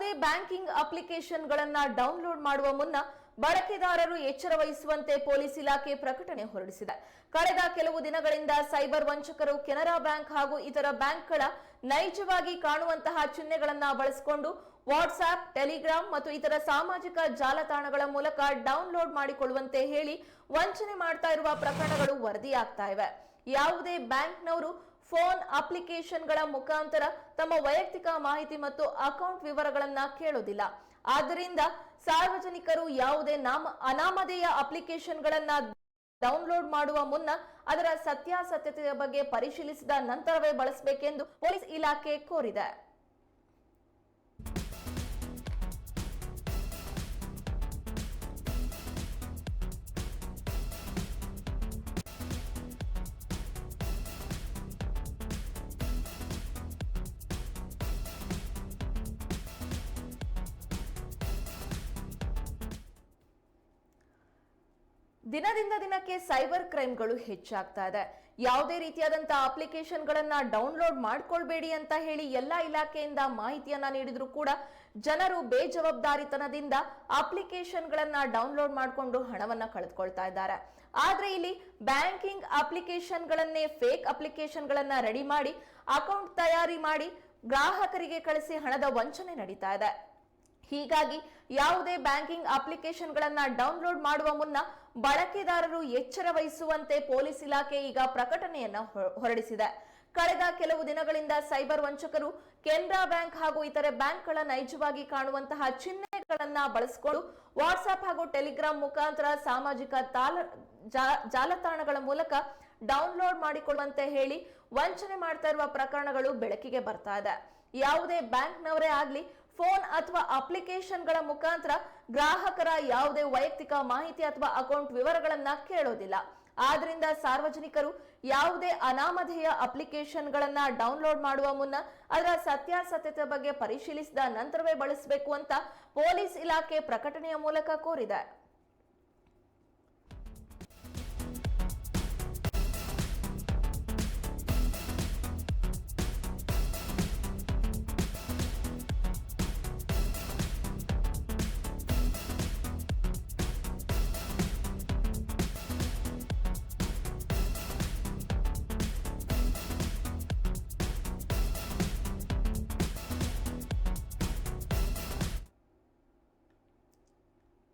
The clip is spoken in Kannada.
ಯಾವುದೇ ಬ್ಯಾಂಕಿಂಗ್ ಅಪ್ಲಿಕೇಶನ್ಗಳನ್ನ ಡೌನ್ಲೋಡ್ ಮಾಡುವ ಮುನ್ನ ಬಳಕೆದಾರರು ಎಚ್ಚರ ವಹಿಸುವಂತೆ ಪೊಲೀಸ್ ಇಲಾಖೆ ಪ್ರಕಟಣೆ ಹೊರಡಿಸಿದೆ. ಕಳೆದ ಕೆಲವು ದಿನಗಳಿಂದ ಸೈಬರ್ ವಂಚಕರು ಕೆನರಾ ಬ್ಯಾಂಕ್ ಹಾಗೂ ಇತರ ಬ್ಯಾಂಕ್ಗಳ ನೈಜವಾಗಿ ಕಾಣುವಂತಹ ಚಿಹ್ನೆಗಳನ್ನ ಬಳಸಿಕೊಂಡು ವಾಟ್ಸ್ಆಪ್ ಟೆಲಿಗ್ರಾಮ್ ಮತ್ತು ಇತರ ಸಾಮಾಜಿಕ ಜಾಲತಾಣಗಳ ಮೂಲಕ ಡೌನ್ಲೋಡ್ ಮಾಡಿಕೊಳ್ಳುವಂತೆ ಹೇಳಿ ವಂಚನೆ ಮಾಡ್ತಾ ಇರುವ ಪ್ರಕರಣಗಳು ವರದಿಯಾಗ್ತಾ ಇವೆ. ಯಾವುದೇ ಬ್ಯಾಂಕ್ನವರು ಫೋನ್ ಅಪ್ಲಿಕೇಶನ್ಗಳ ಮುಖಾಂತರ ತಮ್ಮ ವೈಯಕ್ತಿಕ ಮಾಹಿತಿ ಮತ್ತು ಅಕೌಂಟ್ ವಿವರಗಳನ್ನ ಕೇಳೋದಿಲ್ಲ. ಆದ್ದರಿಂದ ಸಾರ್ವಜನಿಕರು ಯಾವುದೇ ನಾಮ, ಅನಾಮಧೇಯ ಅಪ್ಲಿಕೇಶನ್ಗಳನ್ನ ಡೌನ್ಲೋಡ್ ಮಾಡುವ ಮುನ್ನ ಅದರ ಸತ್ಯಾಸತ್ಯತೆಯ ಬಗ್ಗೆ ಪರಿಶೀಲಿಸಿದ ನಂತರವೇ ಬಳಸಬೇಕೆಂದು ಪೊಲೀಸ್ ಇಲಾಖೆ ಕೋರಿದೆ. ದಿನದಿಂದ ದಿನಕ್ಕೆ ಸೈಬರ್ ಕ್ರೈಮ್ಗಳು ಹೆಚ್ಚಾಗ್ತಾ ಇದೆ. ಯಾವುದೇ ರೀತಿಯಾದಂತಹ ಅಪ್ಲಿಕೇಶನ್ಗಳನ್ನ ಡೌನ್ಲೋಡ್ ಮಾಡ್ಕೊಳ್ಬೇಡಿ ಅಂತ ಹೇಳಿ ಎಲ್ಲಾ ಇಲಾಖೆಯಿಂದ ಮಾಹಿತಿಯನ್ನ ನೀಡಿದ್ರು ಕೂಡ ಜನರು ಬೇಜವಾಬ್ದಾರಿತನದಿಂದ ಅಪ್ಲಿಕೇಶನ್ಗಳನ್ನ ಡೌನ್ಲೋಡ್ ಮಾಡಿಕೊಂಡು ಹಣವನ್ನ ಕಳೆದುಕೊಳ್ತಾ ಇದ್ದಾರೆ. ಆದ್ರೆ ಇಲ್ಲಿ ಬ್ಯಾಂಕಿಂಗ್ ಅಪ್ಲಿಕೇಶನ್ಗಳನ್ನೇ ಫೇಕ್ ಅಪ್ಲಿಕೇಶನ್ಗಳನ್ನ ರೆಡಿ ಮಾಡಿ, ಅಕೌಂಟ್ ತಯಾರಿ ಮಾಡಿ ಗ್ರಾಹಕರಿಗೆ ಕಳಿಸಿ ಹಣದ ವಂಚನೆ ನಡೀತಾ ಇದೆ. ಹೀಗಾಗಿ ಯಾವುದೇ ಬ್ಯಾಂಕಿಂಗ್ ಅಪ್ಲಿಕೇಶನ್ಗಳನ್ನು ಡೌನ್ಲೋಡ್ ಮಾಡುವ ಮುನ್ನ ಬಳಕೆದಾರರು ಎಚ್ಚರ ವಹಿಸುವಂತೆ ಪೊಲೀಸ್ ಇಲಾಖೆ ಈಗ ಪ್ರಕಟಣೆಯನ್ನ ಹೊರಡಿಸಿದೆ. ಕಳೆದ ಕೆಲವು ದಿನಗಳಿಂದ ಸೈಬರ್ ವಂಚಕರು ಕೆನರಾ ಬ್ಯಾಂಕ್ ಹಾಗೂ ಇತರೆ ಬ್ಯಾಂಕ್ಗಳ ನೈಜವಾಗಿ ಕಾಣುವಂತಹ ಚಿಹ್ನೆಗಳನ್ನ ಬಳಸಿಕೊಂಡು ವಾಟ್ಸ್ಆಪ್ ಹಾಗೂ ಟೆಲಿಗ್ರಾಮ್ ಮುಖಾಂತರ ಸಾಮಾಜಿಕ ಜಾಲತಾಣಗಳ ಮೂಲಕ ಡೌನ್ಲೋಡ್ ಮಾಡಿಕೊಳ್ಳುವಂತೆ ಹೇಳಿ ವಂಚನೆ ಮಾಡ್ತಾ ಇರುವ ಪ್ರಕರಣಗಳು ಬೆಳಕಿಗೆ ಬರ್ತಾ ಇದೆ. ಯಾವುದೇ ಬ್ಯಾಂಕ್ನವರೇ ಆಗ್ಲಿ ಫೋನ್ ಅಥವಾ ಅಪ್ಲಿಕೇಶನ್ಗಳ ಮುಖಾಂತರ ಗ್ರಾಹಕರ ಯಾವುದೇ ವೈಯಕ್ತಿಕ ಮಾಹಿತಿ ಅಥವಾ ಅಕೌಂಟ್ ವಿವರಗಳನ್ನ ಕೇಳೋದಿಲ್ಲ. ಆದ್ರಿಂದ ಸಾರ್ವಜನಿಕರು ಯಾವುದೇ ಅನಾಮಧೇಯ ಅಪ್ಲಿಕೇಶನ್ಗಳನ್ನ ಡೌನ್ಲೋಡ್ ಮಾಡುವ ಮುನ್ನ ಅದರ ಸತ್ಯಾಸತ್ಯತೆ ಬಗ್ಗೆ ಪರಿಶೀಲಿಸಿದ ನಂತರವೇ ಬಳಸಬೇಕು ಅಂತ ಪೊಲೀಸ್ ಇಲಾಖೆ ಪ್ರಕಟಣೆಯ ಮೂಲಕ ಕೋರಿದೆ.